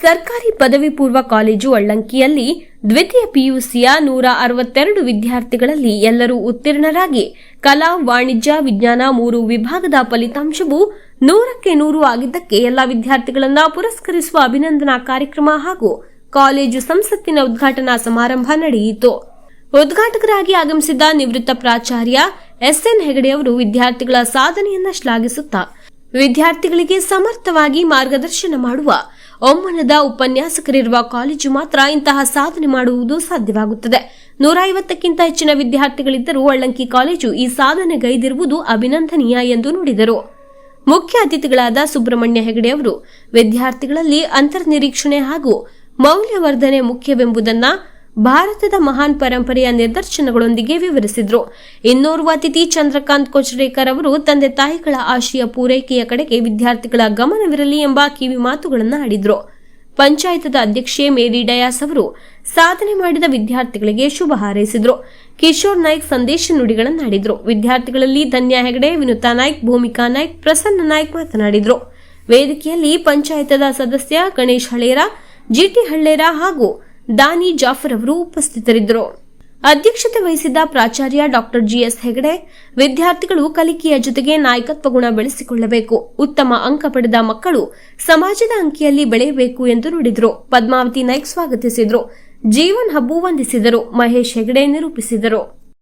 ಸರ್ಕಾರಿ ಪದವಿ ಪೂರ್ವ ಕಾಲೇಜು ಅಳ್ಳಂಕಿಯಲ್ಲಿ ದ್ವಿತೀಯ ಪಿಯುಸಿಯ ನೂರ ಅರವತ್ತೆರಡು ವಿದ್ಯಾರ್ಥಿಗಳಲ್ಲಿ ಎಲ್ಲರೂ ಉತ್ತೀರ್ಣರಾಗಿ ಕಲಾ, ವಾಣಿಜ್ಯ, ವಿಜ್ಞಾನ ಮೂರು ವಿಭಾಗದ ಫಲಿತಾಂಶವು ನೂರಕ್ಕೆ ನೂರು ಆಗಿದ್ದಕ್ಕೆ ಎಲ್ಲ ವಿದ್ಯಾರ್ಥಿಗಳನ್ನ ಪುರಸ್ಕರಿಸುವ ಅಭಿನಂದನಾ ಕಾರ್ಯಕ್ರಮ ಹಾಗೂ ಕಾಲೇಜು ಸಂಸತ್ತಿನ ಉದ್ಘಾಟನಾ ಸಮಾರಂಭ ನಡೆಯಿತು. ಉದ್ಘಾಟಕರಾಗಿ ಆಗಮಿಸಿದ್ದ ನಿವೃತ್ತ ಪ್ರಾಚಾರ್ಯ ಎಸ್ಎನ್ ಹೆಗಡೆ ಅವರು ವಿದ್ಯಾರ್ಥಿಗಳ ಸಾಧನೆಯನ್ನ ಶ್ಲಾಘಿಸುತ್ತಾ, ವಿದ್ಯಾರ್ಥಿಗಳಿಗೆ ಸಮರ್ಥವಾಗಿ ಮಾರ್ಗದರ್ಶನ ಮಾಡುವ ಒಮ್ಮನದ ಉಪನ್ಯಾಸಕರಿರುವ ಕಾಲೇಜು ಮಾತ್ರ ಇಂತಹ ಸಾಧನೆ ಮಾಡುವುದು ಸಾಧ್ಯವಾಗುತ್ತದೆ. ನೂರ ಐವತ್ತಕ್ಕಿಂತ ಹೆಚ್ಚಿನ ವಿದ್ಯಾರ್ಥಿಗಳಿದ್ದರೂ ಒಳ್ಳಂಕಿ ಕಾಲೇಜು ಈ ಸಾಧನೆಗೈದಿರುವುದು ಅಭಿನಂದನೀಯ ಎಂದು ನುಡಿದರು. ಮುಖ್ಯ ಅತಿಥಿಗಳಾದ ಸುಬ್ರಹ್ಮಣ್ಯ ಹೆಗಡೆ ಅವರು, ವಿದ್ಯಾರ್ಥಿಗಳಲ್ಲಿ ಅಂತರ್ನಿರೀಕ್ಷಣೆ ಹಾಗೂ ಮೌಲ್ಯವರ್ಧನೆ ಮುಖ್ಯವೆಂಬುದನ್ನ ಭಾರತದ ಮಹಾನ್ ಪರಂಪರೆಯ ನಿದರ್ಶನಗಳೊಂದಿಗೆ ವಿವರಿಸಿದರು. ಇನ್ನೋರ್ವ ಅತಿಥಿ ಚಂದ್ರಕಾಂತ್ ಕೊಚ್ರೇಕರ್ ಅವರು ತಂದೆ ತಾಯಿಗಳ ಆಶಯ ಪೂರೈಕೆಯ ಕಡೆಗೆ ವಿದ್ಯಾರ್ಥಿಗಳ ಗಮನವಿರಲಿ ಎಂಬ ಕಿವಿ ಮಾತುಗಳನ್ನು ಆಡಿದರು. ಪಂಚಾಯತದ ಅಧ್ಯಕ್ಷೆ ಮೇರಿ ಡಯಾಸ್ ಅವರು ಸಾಧನೆ ಮಾಡಿದ ವಿದ್ಯಾರ್ಥಿಗಳಿಗೆ ಶುಭ ಹಾರೈಸಿದರು. ಕಿಶೋರ್ ನಾಯ್ಕ್ ಸಂದೇಶ ನುಡಿಗಳನ್ನು ಆಡಿದರು. ವಿದ್ಯಾರ್ಥಿಗಳಲ್ಲಿ ಧನ್ಯಾ ಹೆಗಡೆ, ವಿನುತಾ ನಾಯ್ಕ್, ಭೂಮಿಕಾ ನಾಯ್ಕ್, ಪ್ರಸನ್ನ ನಾಯ್ಕ್ ಮಾತನಾಡಿದರು. ವೇದಿಕೆಯಲ್ಲಿ ಪಂಚಾಯತದ ಸದಸ್ಯ ಗಣೇಶ್ ಹಳೇರ, ಜಿಟಿ ಹಳ್ಳೇರ ಹಾಗೂ ದಾನಿ ಜಾಫರ್ ಅವರು ಉಪಸ್ಥಿತರಿದ್ದರು. ಅಧ್ಯಕ್ಷತೆ ವಹಿಸಿದ್ದ ಪ್ರಾಚಾರ್ಯ ಡಾಕ್ಟರ್ ಜಿಎಸ್ ಹೆಗಡೆ, ವಿದ್ಯಾರ್ಥಿಗಳು ಕಲಿಕೆಯ ಜೊತೆಗೆ ನಾಯಕತ್ವ ಗುಣ ಬೆಳೆಸಿಕೊಳ್ಳಬೇಕು. ಉತ್ತಮ ಅಂಕ ಪಡೆದ ಮಕ್ಕಳು ಸಮಾಜದ ಅಂಕಿಯಲ್ಲಿ ಬೆಳೆಯಬೇಕು ಎಂದು ನುಡಿದರು. ಪದ್ಮಾವತಿ ನಾಯ್ಕ್ ಸ್ವಾಗತಿಸಿದರು. ಜೀವನ್ ಹಬ್ಬು ವಂದಿಸಿದರು. ಮಹೇಶ್ ಹೆಗಡೆ ನಿರೂಪಿಸಿದರು.